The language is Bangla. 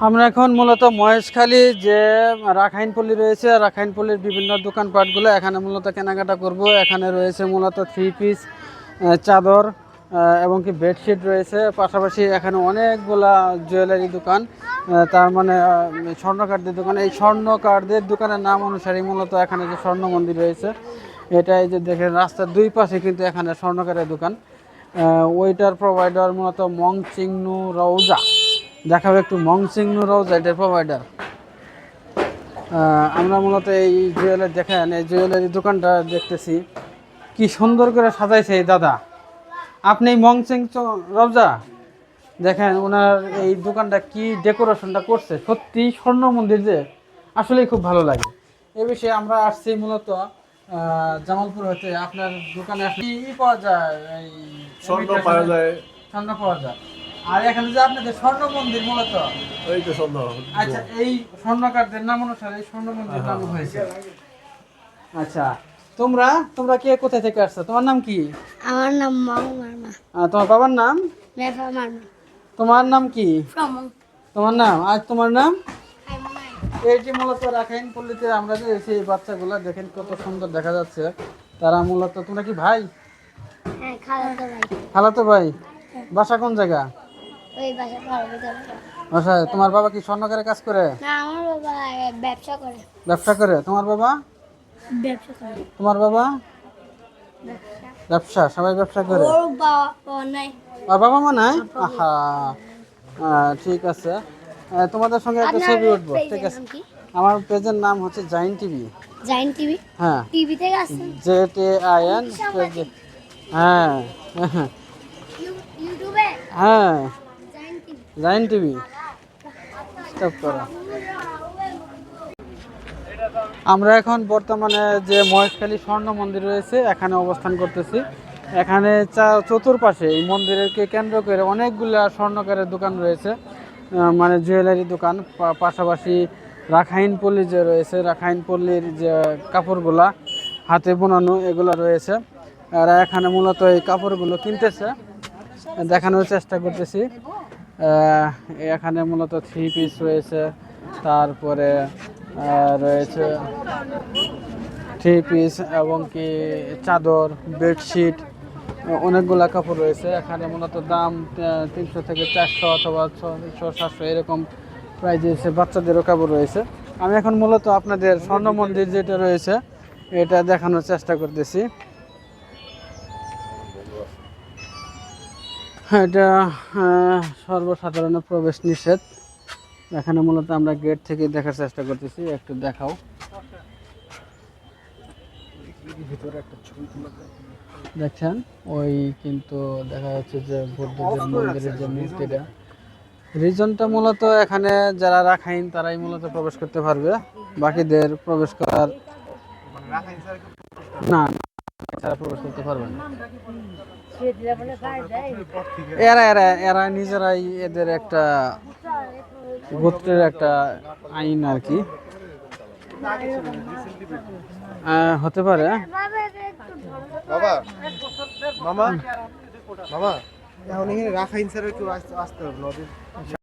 আমরা এখন মূলত মহেশখালী যে রাখাইনপল্লী রয়েছে রাখাইনপল্লীর বিভিন্ন দোকানপাটগুলো এখানে মূলত কেনাকাটা করব। এখানে রয়েছে মূলত থ্রি পিস চাদর এবং কি বেডশিট রয়েছে। পাশাপাশি এখানে অনেকগুলা জুয়েলারি দোকান তার মানে স্বর্ণকারদের দোকান। এই স্বর্ণকারদের দোকানের নাম অনুসারে মূলত এখানে যে স্বর্ণ মন্দির রয়েছে, এটা এই যে দেখেন, রাস্তার দুই পাশে কিন্তু এখানে স্বর্ণকারের দোকান। ওইটার প্রোভাইডার মূলত মংচিংনু রৌজা দেখাবো একটু মংচিংনু রৌজা এটার প্রোভাইডার আমরা মূলত এই জুয়েলারি দেখেন এই জুয়েলারি দোকানটা দেখতেছি। কি সুন্দর করে সাজাইছে এই দাদা। আপনি চ- রৌজা দেখেন ওনার এই দোকানটা কি ডেকোরেশনটা করছে। সত্যি স্বর্ণ মন্দির যে। আসলেই খুব ভালো লাগে। এ বিষয়ে আমরা আসছি মূলত আহ, জামালপুর হতে আপনার দোকানে আসলে কি পাওয়া যায়? এই স্বর্ণ পাওয়া যায়। স্বর্ণ পাওয়া যায়। আর এখানে যে আপনাদের স্বর্ণ মন্দির মূলত? ওই তো স্বর্ণ আচ্ছা এই স্বর্ণকারদের নাম অনুসারে এই স্বর্ণ মন্দির নাম হয়েছে। আচ্ছা তোমরা তোমরা কে কোথায় থেকে আসছো? তোমার নাম কি? আমার নাম মামু তোমার বাবার নাম? তোমার নাম কি? তোমার নাম? আর তোমার নাম? এই যে মূলত রাখাইন পল্লীতে আমরা যে এসে এই বাচ্চাগুলো দেখেন কত সুন্দর দেখা যাচ্ছে। তারা মূলত তোমরা কি ভাই? হ্যাঁ খালাতো ভাই। খালাতো ভাই। বাসা কোন জায়গা? ওই বাসা পাড়ার তোমার বাবা কি স্বর্ণকারে কাজ করে? না আমার বাবা ব্যবসা করে। ব্যবসা করে? তোমার বাবা? ব্যবসা করে। তোমার বাবা? ব্যবসা। সবাই ব্যবসা করে? ওর বাবা নাই। আর বাবা মা নাই? আহা ঠিক আছে। তোমাদের সঙ্গে একটা ছবি উঠবো ঠিক আছে? আমার পেজের নাম হচ্ছে জাইন টিভি। জাইন টিভি? হ্যাঁ। টিভি থেকে আসছেন? জে টি আই এন হ্যাঁ। ইউ- ইউটিউবে? হ্যাঁ। জাইন টিভি। স্টপ করো। আমরা এখন বর্তমানে যে মহেশখালী স্বর্ণ মন্দির রয়েছে, এখানে অবস্থান করতেছি। এখানে চতুর্পাশে এই মন্দিরকে কেন্দ্র করে অনেকগুলা স্বর্ণকারের দোকান রয়েছে। মানে জুয়েলারি দোকান পাশাপাশি রাখাইন পল্লী যে রয়েছে, রাখাইন পল্লীর যে কাপড়গুলা, হাতে বোনানো এগুলো রয়েছে। আর এখানে মূলত এই কাপড়গুলো কিনতেছে। দেখানোর চেষ্টা করতেছি। এখানে মূলত থ্রি পিস রয়েছে, তারপরে রয়েছে থ্রি পিস এবং কি চাদর বেডশিট অনেকগুলো কাপড় রয়েছে। এখানে মূলত দাম তিনশো থেকে চারশো অথবা ছশো সাতশো এরকম প্রাইজ রয়েছে বাচ্চাদেরও কাপড় রয়েছে। আমি এখন মূলত আপনাদের স্বর্ণ মন্দির যেটা রয়েছে, এটা দেখানোর চেষ্টা করতেছি। এটা সর্বসাধারণ প্রবেশ নিষেধ। এখানে মূলত আমরা গেট থেকে দেখার চেষ্টা করতেছি, একটু দেখাও। দেখছেন? ওই কিন্তু দেখা যাচ্ছে যে বুদ্ধদের মন্দিরের যে মূর্তিটা। রিজনটা মূলত এখানে যারা রাখাইন, তারাই মূলত প্রবেশ করতে পারবে। বাকিদের প্রবেশ করার না না, প্রবেশ করতে পারবে না। এরা এরা এরা নিজেরাই এদের একটা গোত্রের একটা আইন আর কি। আহ, হতে পারে। বাবা। মামা। মামা এখন এখানে একটু আসতে আসতে হবে নদীর।